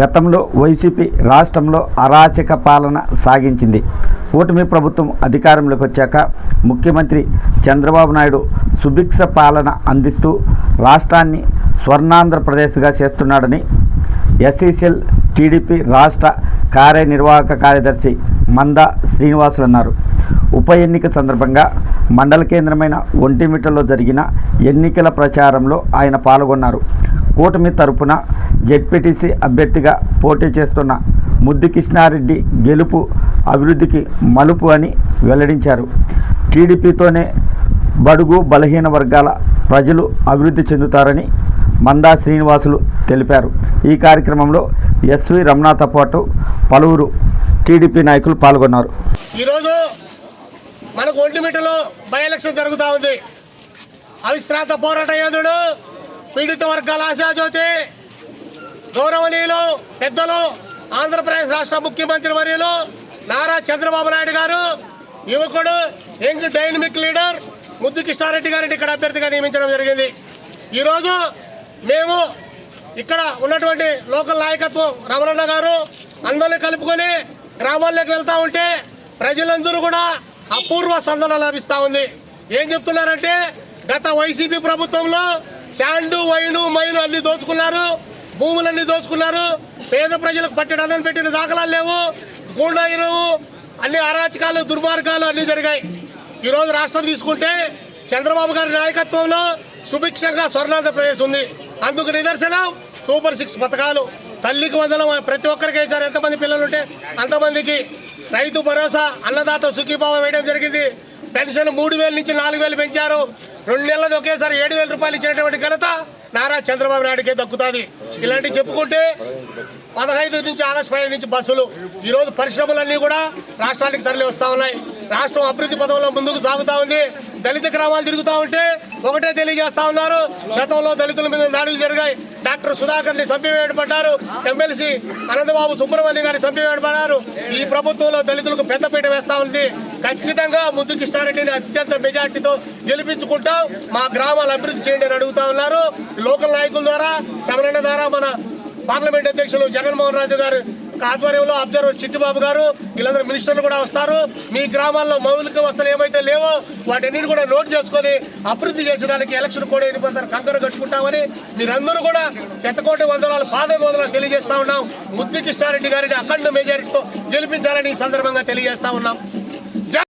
గతంలో వైసీపీ రాష్ట్రంలో అరాచక పాలన సాగించింది. కూటమి ప్రభుత్వం అధికారంలోకి వచ్చాక ముఖ్యమంత్రి చంద్రబాబు నాయుడు సుభిక్ష పాలన అందిస్తూ రాష్ట్రాన్ని స్వర్ణాంధ్రప్రదేశ్గా చేస్తున్నాడని ఎస్ఈసీఎల్ టీడీపీ రాష్ట్ర కార్యనిర్వాహక కార్యదర్శి మంద శ్రీనివాసులు అన్నారు. ఉప ఎన్నిక సందర్భంగా మండల కేంద్రమైన ఒంటిమిటలో జరిగిన ఎన్నికల ప్రచారంలో ఆయన పాల్గొన్నారు. కూటమి తరపున జెడ్పీటీసీ అభ్యర్థిగా పోటీ చేస్తున్న ముద్దు కృష్ణారెడ్డి గెలుపు అభివృద్ధికి మలుపు అని వెల్లడించారు. టీడీపీతోనే బడుగు బలహీన వర్గాల ప్రజలు అభివృద్ధి చెందుతారని మందా శ్రీనివాసులు తెలిపారు. ఈ కార్యక్రమంలో ఎస్వి రమణతో పాటు పలువురు టీడీపీ నాయకులు పాల్గొన్నారు. ఈరోజు మనకు ఒంటిమిట్టలో బై ఎలక్షన్ జరుగుతూ ఉంది. అవిశ్రాంత పోరాట యోధుడు పీడిత వర్గాల ఆశాజ్యోతి గౌరవనీయులు పెద్దలు ఆంధ్రప్రదేశ్ రాష్ట్ర ముఖ్యమంత్రి వర్యులు నారా చంద్రబాబు నాయుడు గారు యువకుడు యంగ్ డైనమిక్ లీడర్ ముద్దు కృష్ణారెడ్డి గారిని ఇక్కడ అభ్యర్థిగా నియమించడం జరిగింది. ఈరోజు మేము ఇక్కడ ఉన్నటువంటి లోకల్ నాయకత్వం రమణన్న గారు అందరిని కలుపుకొని గ్రామాల్లోకి వెళ్తూ ఉంటే ప్రజలందరూ కూడా అపూర్వ సందన లభిస్తూ ఉంది. ఏం చెప్తున్నారంటే గత వైసీపీ ప్రభుత్వంలో శాండు వైను మైను అన్ని దోచుకున్నారు. భూములన్నీ దోచుకున్నారు. పేద ప్రజలకు పట్టడాలను పెట్టిన దాఖలాలు లేవు. గూండాయినవు అన్ని అరాచకాలు దుర్మార్గాలు అన్నీ జరిగాయి. ఈరోజు రాష్ట్రం తీసుకుంటే చంద్రబాబు గారి నాయకత్వంలో సుభిక్షంగా స్వర్ణాంధ్రప్రదేశ్ ఉంది. అందుకు నిదర్శనం సూపర్ సిక్స్ పథకాలు. తల్లికి వందనం ప్రతి ఒక్కరికి వేశారు. ఎంతమంది పిల్లలు ఉంటే అంతమందికి. రైతు భరోసా అన్నదాత సుఖీభావం వేయడం జరిగింది. పెన్షన్ మూడు వేల నుంచి నాలుగు వేలు పెంచారు. రెండు నెలలది ఒకేసారి ఏడు వేల రూపాయలు ఇచ్చినటువంటి ఘనత నారా చంద్రబాబు నాయుడుకే దక్కుతుంది. ఇలాంటివి చెప్పుకుంటే పదహైదు నుంచి ఆగస్టు పదిహేను నుంచి బస్సులు. ఈరోజు పరిశ్రమలన్నీ కూడా రాష్ట్రానికి తరలి వస్తూ ఉన్నాయి. రాష్ట్రం అభివృద్ధి పదంలో ముందుకు సాగుతూ ఉంది. దళిత గ్రామాలు తిరుగుతూ ఉంటే ఒకటే తెలియజేస్తా ఉన్నారు. గతంలో దళితుల మీద దాడులు జరిగాయి. డాక్టర్ సుధాకర్ని సభ్యపడ్డారు ఎమ్మెల్సీ అనంతబాబు సుబ్రహ్మణ్యం గారి సభ్యపడ్డారు ఈ ప్రభుత్వంలో దళితులకు పెద్దపీట వేస్తా ఉంది. ఖచ్చితంగా ముద్దు కృష్ణారెడ్డిని అత్యంత మెజార్టీతో గెలిపించుకుంటాం. మా గ్రామాలు అభివృద్ధి చేయండి అని అడుగుతా ఉన్నారు. లోకల్ నాయకుల ద్వారా తమిళనాడు ద్వారా మన పార్లమెంట్ అధ్యక్షులు జగన్మోహన్ రెడ్డి గారు ఆధ్వర్యంలో అబ్జర్వర్ చిట్టిబాబు గారు వీళ్ళందరూ మినిస్టర్లు కూడా వస్తారు. మీ గ్రామాల్లో మౌలిక వసతులు ఏమైతే లేవో వాటన్నిటిని కూడా నోట్ చేసుకొని అభివృద్ధి చేసేదానికి ఎలక్షన్ కూడా ఎన్నిపోతారు కంకర కట్టుకుంటామని మీరందరూ కూడా శతకోటి వందనాలు పాద వందనాలు తెలియజేస్తా ఉన్నాం. ముద్దు కృష్ణారెడ్డి గారిని అఖండ మెజారిటీతో గెలిపించాలని ఈ సందర్భంగా తెలియజేస్తా ఉన్నాం.